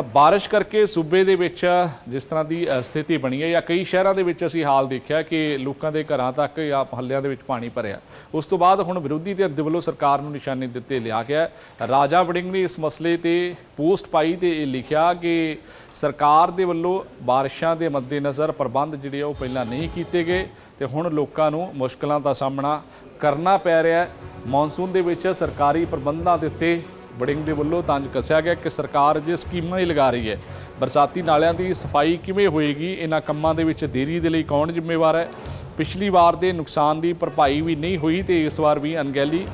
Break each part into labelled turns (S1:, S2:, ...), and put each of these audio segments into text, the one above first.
S1: ਤਾਂ ਬਾਰਿਸ਼ ਕਰਕੇ ਸੂਬੇ ਦੇ ਵਿੱਚ ਜਿਸ ਤਰ੍ਹਾਂ ਦੀ ਸਥਿਤੀ ਬਣੀ ਹੈ ਜਾਂ ਕਈ ਸ਼ਹਿਰਾਂ ਦੇ ਵਿੱਚ ਅਸੀਂ ਹਾਲ ਦੇਖਿਆ ਕਿ ਲੋਕਾਂ ਦੇ ਘਰਾਂ ਤੱਕ ਜਾਂ ਮਹੱਲਿਆਂ ਦੇ ਵਿੱਚ ਪਾਣੀ ਭਰਿਆ। ਉਸ ਤੋਂ ਬਾਅਦ ਹੁਣ ਵਿਰੋਧੀ ਧਿਰ ਦੇ ਵੱਲੋਂ ਸਰਕਾਰ ਨੂੰ ਨਿਸ਼ਾਨੇ ਦਿੱਤੇ ਲਿਆ ਗਿਆ ਰਾਜਾ ਵੜਿੰਗ ਨੇ ਇਸ ਮਸਲੇ ਤੇ ਪੋਸਟ ਪਾਈ ਤੇ ਇਹ ਲਿਖਿਆ ਕਿ ਸਰਕਾਰ ਦੇ ਵੱਲੋਂ ਬਾਰਿਸ਼ਾਂ ਦੇ ਮੱਦੇਨਜ਼ਰ ਪ੍ਰਬੰਧ ਜਿਹੜੇ ਆ ਉਹ ਪਹਿਲਾਂ ਨਹੀਂ ਕੀਤੇ ਗਏ ਤੇ ਹੁਣ ਲੋਕਾਂ ਨੂੰ ਮੁਸ਼ਕਲਾਂ ਦਾ ਸਾਹਮਣਾ ਕਰਨਾ ਪੈ ਰਿਹਾ ਹੈ। ਮੌਨਸੂਨ ਦੇ ਵਿੱਚ ਸਰਕਾਰੀ ਪ੍ਰਬੰਧਾਂ ਦੇ ਉੱਤੇ ਵੜਿੰਗ ਦੇ ਵੱਲੋਂ ਤੰਜ ਕੱਸਿਆ ਗਿਆ ਕਿ ਸਰਕਾਰ ਜੇ ਸਕੀਮਾਂ ਹੀ ਲਗਾ ਰਹੀ ਹੈ। ਬਰਸਾਤੀ ਨਾਲਿਆਂ ਦੀ ਸਫ਼ਾਈ ਕਿਵੇਂ ਹੋਏਗੀ, ਇਹਨਾਂ ਕੰਮਾਂ ਦੇ ਵਿੱਚ ਦੇਰੀ ਦੇ ਲਈ ਕੌਣ ਜ਼ਿੰਮੇਵਾਰ ਹੈ? ਪਿਛਲੀ ਵਾਰ ਦੇ ਨੁਕਸਾਨ ਦੀ ਭਰਪਾਈ ਵੀ ਨਹੀਂ ਹੋਈ ਤੇ ਇਸ ਵਾਰ ਵੀ ਅਣਗਹਿਲੀ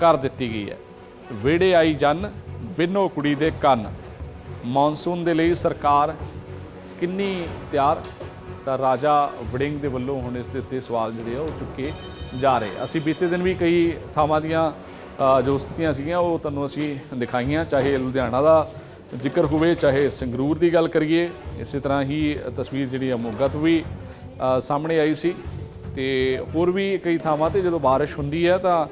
S1: ਕਰ ਦਿੱਤੀ ਗਈ ਹੈ। ਵਿੜੇ ਆਈ ਜਨ ਬਿਨੋ ਕੁੜੀ ਦੇ ਕੰਨ। ਮੌਨਸੂਨ ਦੇ ਲਈ ਸਰਕਾਰ ਕਿੰਨੀ ਤਿਆਰ? ਤਾਂ ਰਾਜਾ ਵੜਿੰਗ ਦੇ ਵੱਲੋਂ ਹੁਣ ਇਸ ਦੇ ਉੱਤੇ ਸਵਾਲ ਜਿਹੜੇ ਆ ਉਹ ਚੁੱਕੇ ਜਾ ਰਹੇ। ਅਸੀਂ ਬੀਤੇ ਦਿਨ ਵੀ ਕਈ ਥਾਵਾਂ ਦੀਆਂ ਜੋ ਸਥਿਤੀਆਂ ਸੀਗੀਆਂ, ਉਹ ਤੁਹਾਨੂੰ ਅਸੀਂ ਦਿਖਾਈਆਂ, ਚਾਹੇ ਲੁਧਿਆਣਾ ਦਾ ਜ਼ਿਕਰ ਹੋਵੇ, ਚਾਹੇ ਸੰਗਰੂਰ ਦੀ ਗੱਲ ਕਰੀਏ। ਇਸੇ ਤਰ੍ਹਾਂ ਹੀ ਤਸਵੀਰ ਜਿਹੜੀ ਆ, ਮੋਗਾ ਤੋਂ ਵੀ ਸਾਹਮਣੇ ਆਈ ਸੀ। ਤੇ ਹੋਰ ਵੀ ਕਈ ਥਾਵਾਂ ਤੇ ਜਦੋਂ ਬਾਰਿਸ਼ ਹੁੰਦੀ ਹੈ ਤਾਂ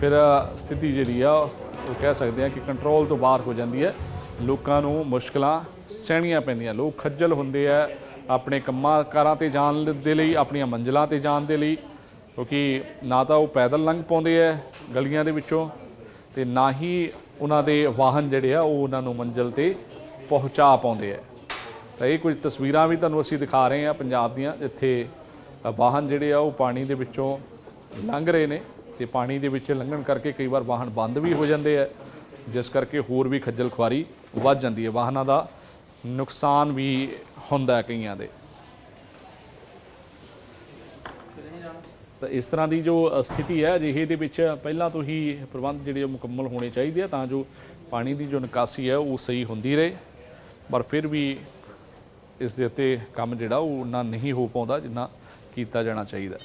S1: ਫਿਰ ਸਥਿਤੀ ਜਿਹੜੀ ਆ, ਉਹ ਕਹਿ ਸਕਦੇ ਆ ਕਿ ਕੰਟਰੋਲ ਤੋਂ ਬਾਹਰ ਹੋ ਜਾਂਦੀ ਹੈ। ਲੋਕਾਂ ਨੂੰ ਮੁਸ਼ਕਲਾਂ ਸਹਿਣੀਆਂ ਪੈਂਦੀਆਂ। ਲੋਕ ਖੱਜਲ ਹੁੰਦੇ ਆ ਆਪਣੇ ਕੰਮਾਂ ਕਾਰਾਂ ਤੇ ਜਾਣ ਦੇ ਲਈ, ਆਪਣੀਆਂ ਮੰਜ਼ਲਾਂ ਤੇ ਜਾਣ ਦੇ ਲਈ। ਕਿਉਂਕਿ ਨਾ ਤਾਂ ਉਹ ਪੈਦਲ ਲੰਘ ਪਾਉਂਦੇ ਆ ਗਲੀਆਂ ਦੇ ਵਿੱਚੋਂ ਤੇ ਨਾ ਹੀ ਉਹਨਾਂ ਦੇ ਵਾਹਨ ਜਿਹੜੇ ਆ ਉਹ ਉਹਨਾਂ ਨੂੰ ਮੰਜ਼ਲ ਤੇ ਪਹੁੰਚਾ ਪਾਉਂਦੇ ਆ। ਤਾਂ ਇਹ ਕੁਝ ਤਸਵੀਰਾਂ ਵੀ ਤੁਹਾਨੂੰ ਅਸੀਂ ਦਿਖਾ ਰਹੇ ਹਾਂ ਪੰਜਾਬ ਦੀਆਂ, ਜਿੱਥੇ ਵਾਹਨ ਜਿਹੜੇ ਆ ਉਹ ਪਾਣੀ ਦੇ ਵਿੱਚੋਂ ਲੰਘ ਰਹੇ ਨੇ ਤੇ ਪਾਣੀ ਦੇ ਵਿੱਚ ਲੰਘਣ ਕਰਕੇ ਕਈ ਵਾਰ ਵਾਹਨ ਬੰਦ ਵੀ ਹੋ ਜਾਂਦੇ ਆ, ਜਿਸ ਕਰਕੇ ਹੋਰ ਵੀ ਖੱਜਲ ਖੁਆਰੀ ਵੱਧ ਜਾਂਦੀ ਹੈ। ਵਾਹਨਾਂ ਦਾ ਨੁਕਸਾਨ ਵੀ ਹੁੰਦਾ ਕਈਆਂ ਦੇ। ਤਾਂ ਇਸ ਤਰ੍ਹਾਂ ਦੀ ਜੋ ਸਥਿਤੀ ਹੈ, ਅਜਿਹੇ ਦੇ ਵਿੱਚ ਪਹਿਲਾਂ ਤੋਂ ਹੀ ਪ੍ਰਬੰਧ ਜਿਹੜੇ ਉਹ ਮੁਕੰਮਲ ਹੋਣੇ ਚਾਹੀਦੇ ਆ ਤਾਂ ਜੋ ਪਾਣੀ ਦੀ ਜੋ ਨਿਕਾਸੀ ਹੈ ਉਹ ਸਹੀ ਹੁੰਦੀ ਰਹੇ। ਪਰ ਫਿਰ ਵੀ ਇਸ ਦੇ ਉੱਤੇ ਕੰਮ ਜਿਹੜਾ ਉਹ ਉਨਾ ਨਹੀਂ ਹੋ ਪਾਉਂਦਾ ਜਿੰਨਾ ਕੀਤਾ ਜਾਣਾ ਚਾਹੀਦਾ।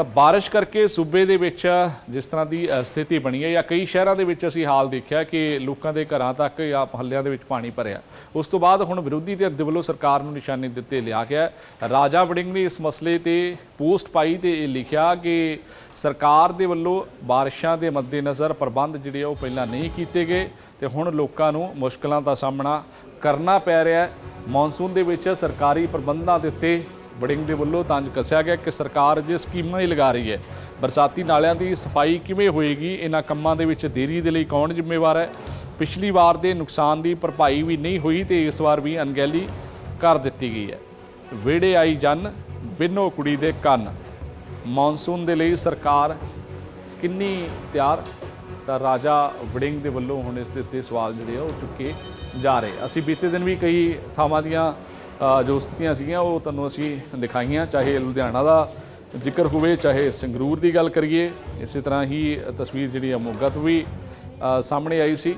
S1: ਤਾਂ ਬਾਰਿਸ਼ ਕਰਕੇ ਸੂਬੇ ਦੇ ਵਿੱਚ ਜਿਸ ਤਰ੍ਹਾਂ ਦੀ ਸਥਿਤੀ ਬਣੀ ਹੈ ਜਾਂ ਕਈ ਸ਼ਹਿਰਾਂ ਦੇ ਵਿੱਚ ਅਸੀਂ ਹਾਲ ਦੇਖਿਆ ਕਿ ਲੋਕਾਂ ਦੇ ਘਰਾਂ ਤੱਕ ਜਾਂ ਮਹੱਲਿਆਂ ਦੇ ਵਿੱਚ ਪਾਣੀ ਭਰਿਆ। ਉਸ ਤੋਂ ਬਾਅਦ ਹੁਣ ਵਿਰੋਧੀ ਧਿਰ ਦੇ ਵੱਲੋਂ ਸਰਕਾਰ ਨੂੰ ਨਿਸ਼ਾਨੇ ਦਿੱਤੇ ਲਿਆ ਗਿਆ ਰਾਜਾ ਵੜਿੰਗ ਨੇ ਇਸ ਮਸਲੇ ਤੇ ਪੋਸਟ ਪਾਈ ਤੇ ਇਹ ਲਿਖਿਆ ਕਿ ਸਰਕਾਰ ਦੇ ਵੱਲੋਂ ਬਾਰਿਸ਼ਾਂ ਦੇ ਮੱਦੇਨਜ਼ਰ ਪ੍ਰਬੰਧ ਜਿਹੜੇ ਆ ਉਹ ਪਹਿਲਾਂ ਨਹੀਂ ਕੀਤੇ ਗਏ ਤੇ ਹੁਣ ਲੋਕਾਂ ਨੂੰ ਮੁਸ਼ਕਲਾਂ ਦਾ ਸਾਹਮਣਾ ਕਰਨਾ ਪੈ ਰਿਹਾ ਹੈ। ਮੌਨਸੂਨ ਦੇ ਵਿੱਚ ਸਰਕਾਰੀ ਪ੍ਰਬੰਧਾਂ ਦੇ ਉੱਤੇ ਵੜਿੰਗ ਦੇ ਵੱਲੋਂ ਤੰਜ ਕੱਸਿਆ ਗਿਆ ਕਿ ਸਰਕਾਰ ਜੇ ਸਕੀਮਾਂ ਹੀ ਲਗਾ ਰਹੀ ਹੈ। ਬਰਸਾਤੀ ਨਾਲਿਆਂ ਦੀ ਸਫ਼ਾਈ ਕਿਵੇਂ ਹੋਏਗੀ, ਇਹਨਾਂ ਕੰਮਾਂ ਦੇ ਵਿੱਚ ਦੇਰੀ ਦੇ ਲਈ ਕੌਣ ਜ਼ਿੰਮੇਵਾਰ ਹੈ? ਪਿਛਲੀ ਵਾਰ ਦੇ ਨੁਕਸਾਨ ਦੀ ਭਰਪਾਈ ਵੀ ਨਹੀਂ ਹੋਈ ਤੇ ਇਸ ਵਾਰ ਵੀ ਅਣਗਹਿਲੀ ਕਰ ਦਿੱਤੀ ਗਈ ਹੈ। ਵਿੜੇ ਆਈ ਜਨ ਬਿਨੋ ਕੁੜੀ ਦੇ ਕੰਨ। ਮੌਨਸੂਨ ਦੇ ਲਈ ਸਰਕਾਰ ਕਿੰਨੀ ਤਿਆਰ? ਤਾਂ ਰਾਜਾ ਵੜਿੰਗ ਦੇ ਵੱਲੋਂ ਹੁਣ ਇਸ ਦੇ ਉੱਤੇ ਸਵਾਲ ਜਿਹੜੇ ਆ ਉਹ ਚੁੱਕੇ ਜਾ ਰਹੇ। ਅਸੀਂ ਬੀਤੇ ਦਿਨ ਵੀ ਕਈ ਥਾਵਾਂ ਦੀਆਂ ਜੋ ਸਥਿਤੀਆਂ ਸੀਗੀਆਂ, ਉਹ ਤੁਹਾਨੂੰ ਅਸੀਂ ਦਿਖਾਈਆਂ, ਚਾਹੇ ਲੁਧਿਆਣਾ ਦਾ ਜ਼ਿਕਰ ਹੋਵੇ, ਚਾਹੇ ਸੰਗਰੂਰ ਦੀ ਗੱਲ ਕਰੀਏ। ਇਸੇ ਤਰ੍ਹਾਂ ਹੀ ਤਸਵੀਰ ਜਿਹੜੀ ਆ ਮੋਗਾ ਤੋਂ ਵੀ ਸਾਹਮਣੇ ਆਈ ਸੀ।